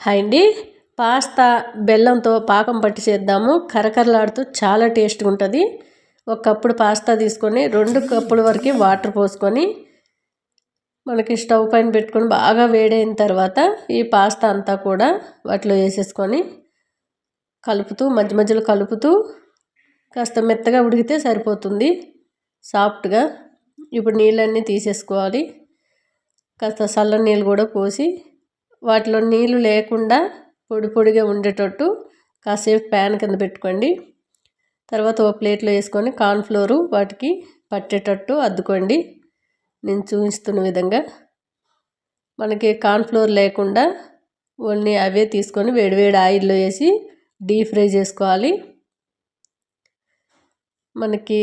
Hi అండి pasta బెల్లంతో పాకం పట్టి చేద్దాము. కరకరలాడుతూ చాలా టేస్ట్గా ఉంటుంది ఒక కప్పుడు పాస్తా తీసుకొని రెండు కప్పుల వరకు వాటర్ పోసుకొని మనకి స్టవ్ పైన పెట్టుకొని బాగా వేడైన తర్వాత ఈ పాస్తా అంతా కూడా వాటిలో వేసేసుకొని కలుపుతూ మధ్య మధ్యలో కలుపుతూ కాస్త మెత్తగా ఉడికితే సరిపోతుంది. సాఫ్ట్గా ఇప్పుడు నీళ్ళన్నీ తీసేసుకోవాలి. కాస్త చల్ల నీళ్ళు కూడా పోసి వాటిలో నీళ్ళు లేకుండా పొడి పొడిగా ఉండేటట్టు కాసేపు ప్యాన్ కింద పెట్టుకోండి. తర్వాత ఒక ప్లేట్లో వేసుకొని కార్న్ఫ్లోరు వాటికి పట్టేటట్టు అద్దుకోండి. నేను చూపిస్తున్న విధంగా. మనకి కార్న్ఫ్లోర్ లేకుండా ఓన్లీ అవే తీసుకొని వేడివేడి ఆయిల్లో వేసి డీప్ ఫ్రై చేసుకోవాలి. మనకి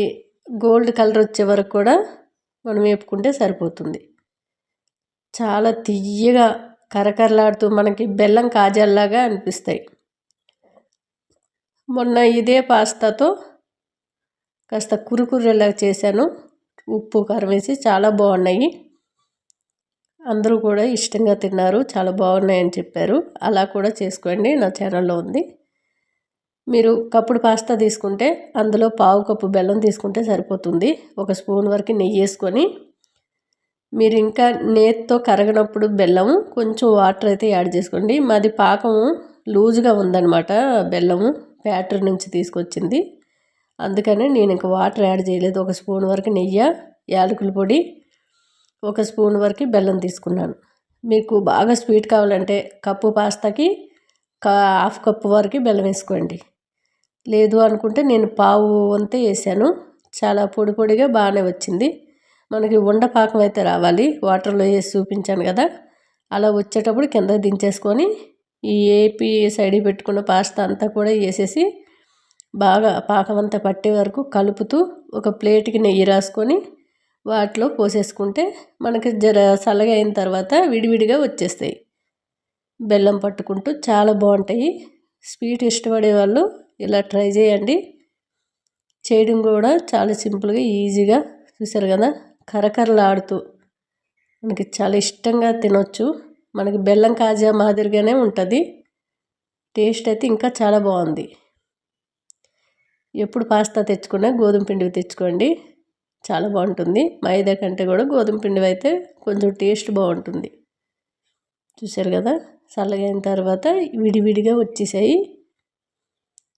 గోల్డ్ కలర్ వచ్చే వరకు కూడా మనం వేపుకుంటే సరిపోతుంది. చాలా తియ్యగా కరకరలాడుతూ మనకి బెల్లం కాజల్లాగా అనిపిస్తాయి. మొన్న ఇదే పాస్తాతో కాస్త కురుకురలా చేశాను. ఉప్పు కారం వేసి చాలా బాగున్నాయి. అందరూ కూడా ఇష్టంగా తిన్నారు. చాలా బాగున్నాయని చెప్పారు. అలా కూడా చేసుకోండి. నా ఛానల్లో ఉంది. మీరు కప్పుడు పాస్తా తీసుకుంటే అందులో పావు కప్పు బెల్లం తీసుకుంటే సరిపోతుంది. ఒక స్పూన్ వరకు నెయ్యి వేసుకొని మీరు ఇంకా నేతితో కరగనప్పుడు బెల్లం కొంచెం వాటర్ అయితే యాడ్ చేసుకోండి. మాది పాకము లూజ్గా ఉందన్నమాట బెల్లము ఫ్యాక్టరీ నుంచి తీసుకొచ్చింది. అందుకని నేను ఇంకా వాటర్ యాడ్ చేయలేదు. ఒక స్పూన్ వరకు నెయ్యి యాలకుల పొడి ఒక స్పూన్ వరకు బెల్లం తీసుకున్నాను. మీకు బాగా స్వీట్ కావాలంటే కప్పు పాస్తాకి హాఫ్ కప్పు వరకు బెల్లం వేసుకోండి. లేదు అనుకుంటే నేను పావు వంతే వేసాను. చాలా పొడి పొడిగా బాగానే వచ్చింది. మనకి ఉండపాకం అయితే రావాలి. వాటర్లో వేసి చూపించాను కదా. అలా వచ్చేటప్పుడు కింద దించేసుకొని ఈ ఏపీ సైడ్ పెట్టుకున్న పాస్తా అంతా కూడా వేసేసి బాగా పాకం అంతా పట్టే వరకు కలుపుతూ ఒక ప్లేట్కి నెయ్యి రాసుకొని వాటిలో పోసేసుకుంటే మనకి జర చల్లగా అయిన తర్వాత విడివిడిగా వచ్చేస్తాయి. బెల్లం పట్టుకుంటూ చాలా బాగుంటాయి. స్వీట్ ఇష్టపడే వాళ్ళు ఇలా ట్రై చేయండి. చేయడం కూడా చాలా సింపుల్గా ఈజీగా చూసారు కదా. కరకరలాడుతూ. మనకి చాలా ఇష్టంగా తినొచ్చు. మనకి బెల్లం కాజా మాదిరిగానే ఉంటుంది. టేస్ట్ అయితే ఇంకా చాలా బాగుంది. ఎప్పుడు పాస్తా తెచ్చుకున్నా గోధుమ పిండివి తెచ్చుకోండి. చాలా బాగుంటుంది. మైదా కంటే కూడా గోధుమ పిండివి అయితే కొంచెం టేస్ట్ బాగుంటుంది. చూశారు కదా? చల్లగా అయిన తర్వాత విడివిడిగా వచ్చేసాయి.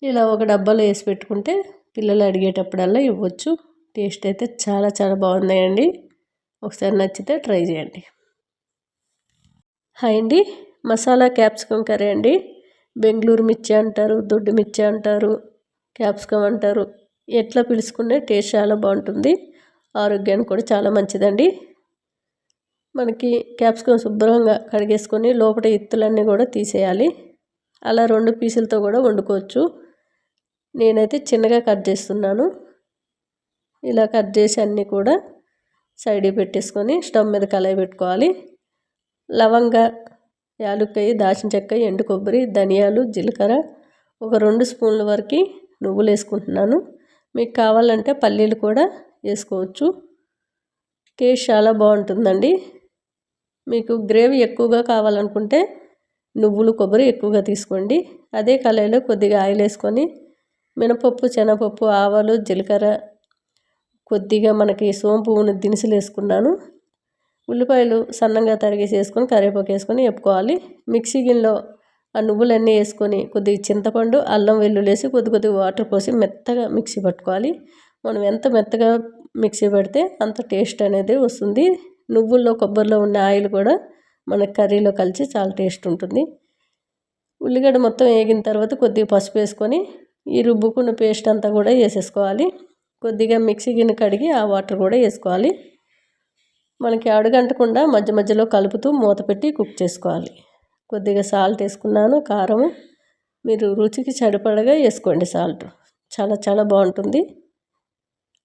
ఇలా ఒక డబ్బాలో వేసి పెట్టుకుంటే పిల్లలు అడిగేటప్పుడల్లా ఇవ్వచ్చు. టేస్ట్ అయితే చాలా చాలా బాగున్నాయండి. ఒకసారి నచ్చితే ట్రై చేయండి. హాయ్ అండి. మసాలా క్యాప్సికమ్ కర్రీ అండి. బెంగళూరు మిర్చి అంటారు దొడ్డు మిర్చి అంటారు క్యాప్సికమ్ అంటారు. ఎట్లా పిలుచుకునే టేస్ట్ చాలా బాగుంటుంది. ఆరోగ్యానికి కూడా చాలా మంచిదండి. మనకి క్యాప్సికమ్ శుభ్రంగా కడిగేసుకొని లోపల ఇత్తులన్నీ కూడా తీసేయాలి. అలా రెండు పీసులతో కూడా వండుకోవచ్చు. నేనైతే చిన్నగా కట్ చేస్తున్నాను. ఇలా కట్ చేసి అన్నీ కూడా సైడ్ పెట్టేసుకొని స్టవ్ మీద కలయి పెట్టుకోవాలి. లవంగ యాలుక్కాయ దాచిన చెక్క ఎండు కొబ్బరి ధనియాలు జీలకర్ర ఒక రెండు స్పూన్ల వరకు నువ్వులు వేసుకుంటున్నాను. మీకు కావాలంటే పల్లీలు కూడా వేసుకోవచ్చు. టేస్ట్ చాలా బాగుంటుందండి. మీకు గ్రేవీ ఎక్కువగా కావాలనుకుంటే నువ్వులు కొబ్బరి ఎక్కువగా తీసుకోండి. అదే కళాయిలో కొద్దిగా ఆయిల్ వేసుకొని మినపప్పు శనగపప్పు ఆవాలు జీలకర్ర కొద్దిగా మనకి సోంపు ఉన్న దినుసులు వేసుకున్నాను. ఉల్లిపాయలు సన్నంగా తరిగేసి వేసుకొని కరివేపాకు వేసుకొని వేపుకోవాలి. మిక్సీ గిన్నెలో ఆ నువ్వులన్నీ వేసుకొని కొద్దిగా చింతపండు అల్లం వెల్లుల్లి వేసి కొద్ది కొద్దిగా వాటర్ పోసి మెత్తగా మిక్సీ పట్టుకోవాలి. మనం ఎంత మెత్తగా మిక్సీ పెడితే అంత టేస్ట్ అనేది వస్తుంది. నువ్వుల్లో కొబ్బరిలో ఉన్న ఆయిల్ కూడా మన కర్రీలో కలిసి చాలా టేస్ట్ ఉంటుంది. ఉల్లిగడ్డ మొత్తం వేగిన తర్వాత కొద్దిగా పసుపు వేసుకొని ఈ రుబ్బుకున్న పేస్ట్ అంతా కూడా వేసేసుకోవాలి. కొద్దిగా మిక్సీ గిన్నె కడిగి ఆ వాటర్ కూడా వేసుకోవాలి. మనకి అడుగంటకుండా మధ్య మధ్యలో కలుపుతూ మూత పెట్టి కుక్ చేసుకోవాలి. కొద్దిగా సాల్ట్ వేసుకున్నాను కారం మీరు రుచికి సరిపడగా వేసుకోండి సాల్ట్. చాలా చాలా బాగుంటుంది.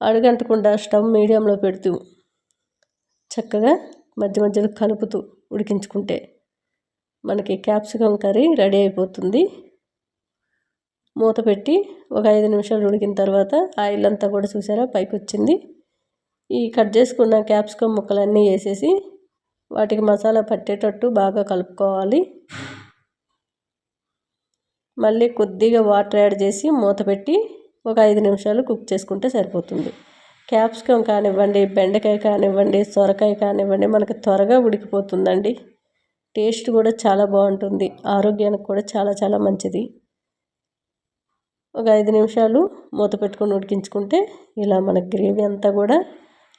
అడుగంటకుండా స్టవ్ మీడియంలో పెడుతూ చక్కగా మధ్య మధ్యలో కలుపుతూ ఉడికించుకుంటే మనకి క్యాప్సికమ్ కర్రీ రెడీ అయిపోతుంది. మూత పెట్టి ఒక ఐదు నిమిషాలు ఉడికిన తర్వాత ఆయిల్ అంతా కూడా చూసారా? పైకి వచ్చింది ఈ కట్ చేసుకున్న క్యాప్సికమ్ ముక్కలన్నీ వేసేసి వాటికి మసాలా పట్టేటట్టు బాగా కలుపుకోవాలి. మళ్ళీ కొద్దిగా వాటర్ యాడ్ చేసి మూత పెట్టి ఒక ఐదు నిమిషాలు కుక్ చేసుకుంటే సరిపోతుంది. క్యాప్సికమ్ కానివ్వండి బెండకాయ కానివ్వండి సొరకాయ కానివ్వండి మనకి త్వరగా ఉడికిపోతుందండి. టేస్ట్ కూడా చాలా బాగుంటుంది. ఆరోగ్యానికి కూడా చాలా చాలా మంచిది. ఒక ఐదు నిమిషాలు మూత పెట్టుకొని ఉడికించుకుంటే ఇలా మన గ్రేవీ అంతా కూడా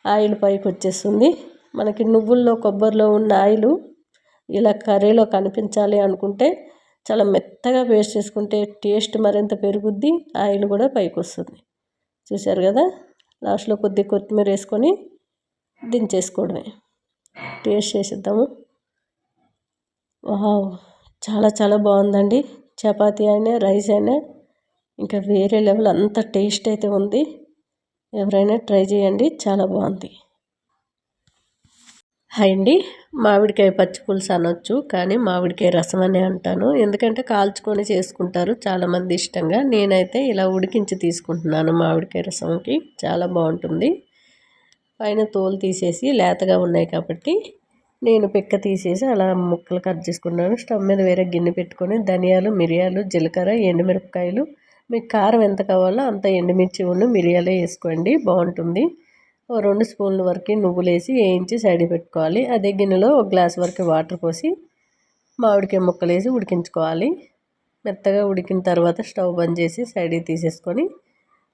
ఆయిల్ పైకి వచ్చేస్తుంది. మనకి నువ్వుల్లో కొబ్బరిలో ఉన్న ఆయిల్ ఇలా కర్రీలో కనిపించాలి అనుకుంటే చాలా మెత్తగా పేస్ట్ చేసుకుంటే టేస్ట్ మరింత పెరుగుద్ది ఆయిల్ కూడా పైకి వస్తుంది. చూశారు కదా? లాస్ట్లో కొద్ది కొత్తిమీర వేసుకొని దించేసుకోవడమే. టేస్ట్ చేసేద్దాము. వావ్! చాలా చాలా బాగుందండి. చపాతీ అయినా రైస్ అయినా ఇంకా వేరే లెవెల్ అంత టేస్ట్ అయితే ఉంది. ఎవరైనా ట్రై చేయండి చాలా బాగుంది. హాయ్ అండి. మామిడికాయ పచ్చి పులుసు అనొచ్చు కానీ మామిడికాయ రసం అనే అంటాను. ఎందుకంటే కాల్చుకొని చేసుకుంటారు చాలామంది ఇష్టంగా. నేనైతే ఇలా ఉడికించి తీసుకుంటున్నాను మామిడికాయ రసంకి. చాలా బాగుంటుంది. పైన తోలు తీసేసి లేతగా ఉన్నాయి కాబట్టి నేను పిక్క తీసేసి అలా ముక్కలు కట్ చేసుకున్నాను. స్టవ్ మీద వేరే గిన్నె పెట్టుకొని ధనియాలు మిరియాలు జీలకర్ర ఎండుమిరపకాయలు మీకు కారం ఎంత కావాలో అంత ఎండుమిర్చి ఉన్న మిరియాలే వేసుకోండి బాగుంటుంది. ఓ రెండు స్పూన్ల వరకు నువ్వులు వేసి వేయించి సైడ్ పెట్టుకోవాలి. అదే గిన్నెలో ఒక గ్లాస్ వరకు వాటర్ పోసి మామిడికాయ ముక్కలు వేసి ఉడికించుకోవాలి. మెత్తగా ఉడికిన తర్వాత స్టవ్ బంద్ చేసి సైడ్కి తీసేసుకొని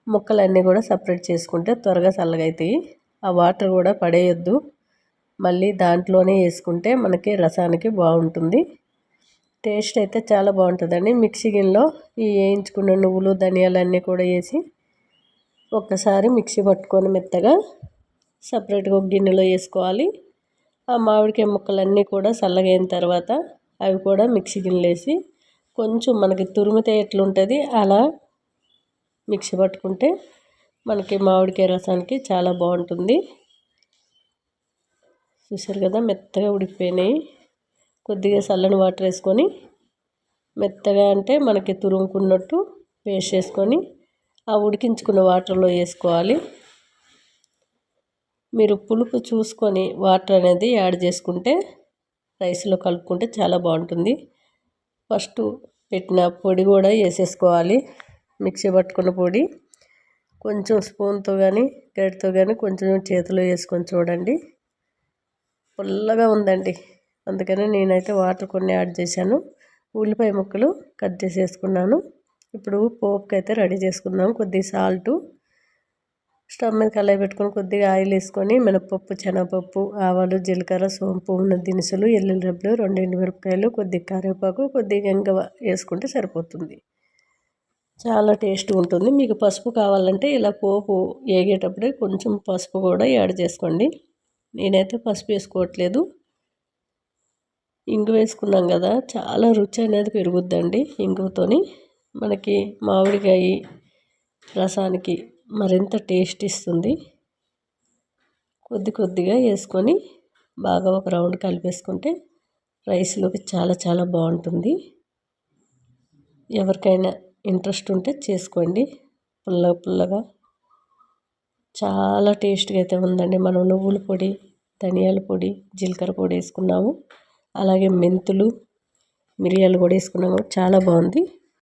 ముక్కలన్నీ కూడా సపరేట్ చేసుకుంటే త్వరగా చల్లగవుతాయి ఆ వాటర్ కూడా పడేయొద్దు. మళ్ళీ దాంట్లోనే వేసుకుంటే మనకి రసానికి బాగుంటుంది. టేస్ట్ అయితే చాలా బాగుంటుందండి. మిక్సీ గిన్నెలో ఈ వేయించుకున్న నువ్వులు ధనియాలు అన్నీ కూడా వేసి ఒక్కసారి మిక్సీ పట్టుకొని మెత్తగా సపరేట్గా ఒక గిన్నెలో వేసుకోవాలి. ఆ మామిడికాయ ముక్కలన్నీ కూడా చల్లగైన తర్వాత అవి కూడా మిక్సీ గిన్నెలో వేసి కొంచెం మనకి తురిమితే ఎట్లుంటుంది అలా మిక్సీ పట్టుకుంటే మనకి మామిడికాయ రసానికి చాలా బాగుంటుంది. చూసారు కదా మెత్తగా ఉడికిపోయినాయి. కొద్దిగా చల్లని వాటర్ వేసుకొని మెత్తగా అంటే మనకి తురుముకున్నట్టు పేస్ట్ చేసుకొని ఆ ఉడికించుకున్న వాటర్లో వేసుకోవాలి. మీరు పులుపు చూసుకొని వాటర్ అనేది యాడ్ చేసుకుంటే రైస్లో కలుపుకుంటే చాలా బాగుంటుంది. ఫస్ట్ పెట్టిన పొడి కూడా వేసేసుకోవాలి. మిక్సీ పట్టుకున్న పొడి కొంచెం స్పూన్తో కానీ గరిటతో కానీ కొంచెం చేతిలో వేసుకొని చూడండి. పుల్లగా ఉందండి. అందుకని నేనైతే వాటర్ కొన్ని యాడ్ చేశాను. ఉల్లిపాయ ముక్కలు కట్ చేసేసుకున్నాను. ఇప్పుడు పోపుకి అయితే రెడీ చేసుకుందాం. కొద్దిగా సాల్టు స్టవ్ మీద కళాయి పెట్టుకొని కొద్దిగా ఆయిల్ వేసుకొని మినపప్పు శనగపప్పు ఆవాలు జీలకర్ర సోంపు ఉన్న దినుసులు ఎల్లుల్లి రబ్బులు రెండు మిరపకాయలు కొద్దిగా కరివేపాకు కొద్దిగా ఇంగవ వేసుకుంటే సరిపోతుంది. చాలా టేస్ట్ ఉంటుంది. మీకు పసుపు కావాలంటే ఇలా పోపు వేగేటప్పుడే కొంచెం పసుపు కూడా యాడ్ చేసుకోండి. నేనైతే పసుపు వేసుకోవట్లేదు. ఇంగు వేసుకున్నాం కదా చాలా రుచి అనేది పెరుగుద్దండి ఇంగుతోని. మనకి మామిడికాయ రసానికి మరింత టేస్ట్ ఇస్తుంది. కొద్ది కొద్దిగా వేసుకొని బాగా ఒక రౌండ్ కలిపేసుకుంటే రైస్లోకి చాలా చాలా బాగుంటుంది. ఎవరికైనా ఇంట్రెస్ట్ ఉంటే చేసుకోండి. పుల్ల పుల్లగా. చాలా టేస్ట్గా అయితే ఉందండి. మనం నువ్వుల పొడి ధనియాల పొడి జీలకర్ర పొడి వేసుకున్నాము. అలాగే మెంతులు మిరియాలు కూడా వేసుకున్నాము చాలా బాగుంది.